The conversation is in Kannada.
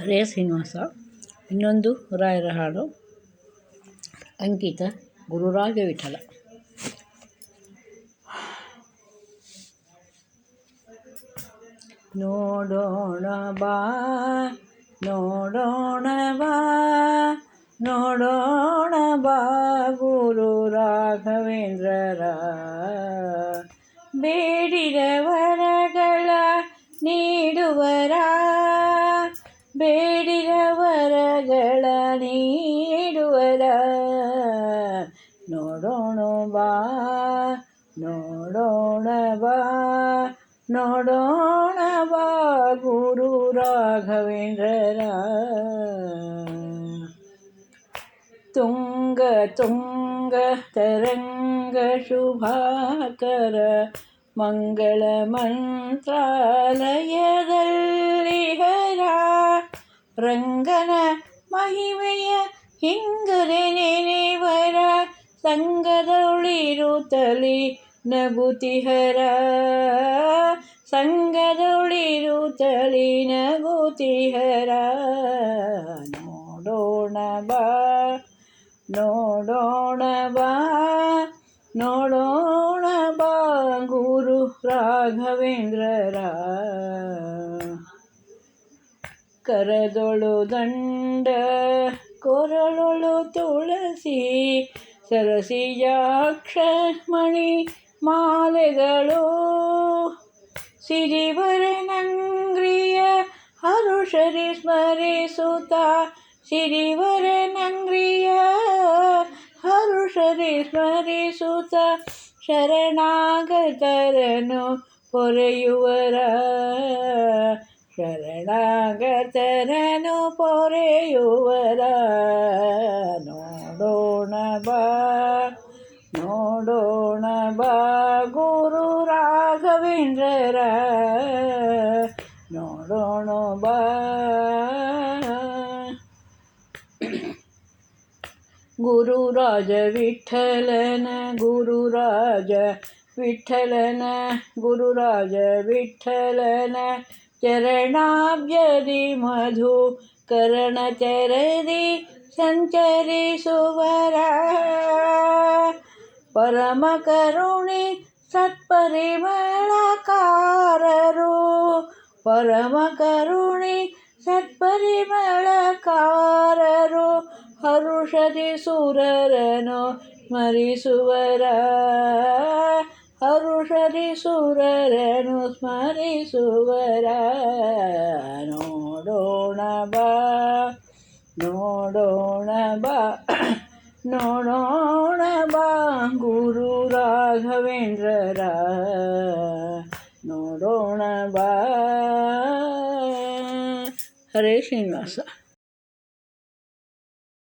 ಹರೇ ಶ್ರೀನಿವಾಸ. ಇನ್ನೊಂದು ರಾಯರ ಹಾಡು ಅಂಕಿತ ಗುರುರಾಜ ವಿಠಲ ನೋಡೋಣ ಬಾ ನೋಡೋಣ ಬಾ ನೋಡೋಣ ಬಾ ಗುರು ರಾಘವೇಂದ್ರರ. ಬೇಡಿದ ವರಗಳ ನೀಡುವರ ನೋಡೋಣ ಬಾ ನೋಡೋಣ ಬಾ ನೋಡೋಣ ಬಾ ಗುರು ರಾಘವೇಂದ್ರರ ತುಂಗ ತುಂಗ ತರಂಗ ಶುಭಾಕರ ಮಂಗಳ ಮಂತ್ರಾಲಯದಲ್ಲಿ ಹರ ರಂಗನ ಮಹಿಮೆಯ ಹಿಂಗರೆ ನೆನೆವರ ಸಂಗದೊಳಿರುತ್ತಲಿ ನಗುತಿಹರ ಸಂಗದೊಳಿರುತ್ತಲಿ ನಗುತಿಹರ ನೋಡೋಣ ಬಾ ನೋಡೋಣ ಬಾ ನೋಡೋಣ ಬಾ ಗುರು ರಾಘವೇಂದ್ರರ ಕರದೊಳು ದಂಡ ಕೊರಳೊಳು ತುಳಸಿ, ಸರಸಿಯಾಕ್ಷ ಮಣಿ ಮಾಲೆಗಳು. ಸಿರಿವರನಂಗ್ರಿಯ ಹರುಷರಿ ಸ್ಮರಿಸುತ್ತ, ಸಿರಿವರನಂಗ್ರಿಯ ಹರುಷರಿ ಸ್ಮರಿಸುತ್ತ ಶರಣಾಗತರನು ಪೊರೆಯುವರ. ಶರಣಾಗತರನು ಪೊರೆಯುವರ ನೋಡೋಣ ಬಾ ನೋಡೋಣ ಬಾ ಗುರು ರಾಘವೇಂದ್ರರ ನೋಡೋಣ ಬಾ ಗುರುರಾಜ ವಿಠಲನ ಗುರುರಾಜ ವಿಠಲನ ಗುರುರಾಜ ವಿಠಲನ ಚರಣಾಬ್ಜದಿ ಮಧು ಕರ್ಣ ಚರದಿ ಸಂಚರಿಸುವರ ಪರಮ ಕರುಣಿ ಸತ್ಪರಿಮಳಕಾರರು ಪರಮ ಕರುಣಿ ಸತ್ಪರಿಮಳಕಾರರು ಹರುಷದಿ ಸುರರನು ಸ್ಮರಿಸುವರ ಹರುಷದಿ ಸುರರನು ಸ್ಮರಿಸುವರ ನೋಡೋಣ ಬಾ ನೋಡೋಣ ಬಾ ನೋಡೋಣ ಬಾ, ಗುರು ರಾಘವೇಂದ್ರರ, ನೋಡೋಣ ಬಾ. ಹರೇ ಶ್ರೀನಿವಾಸ.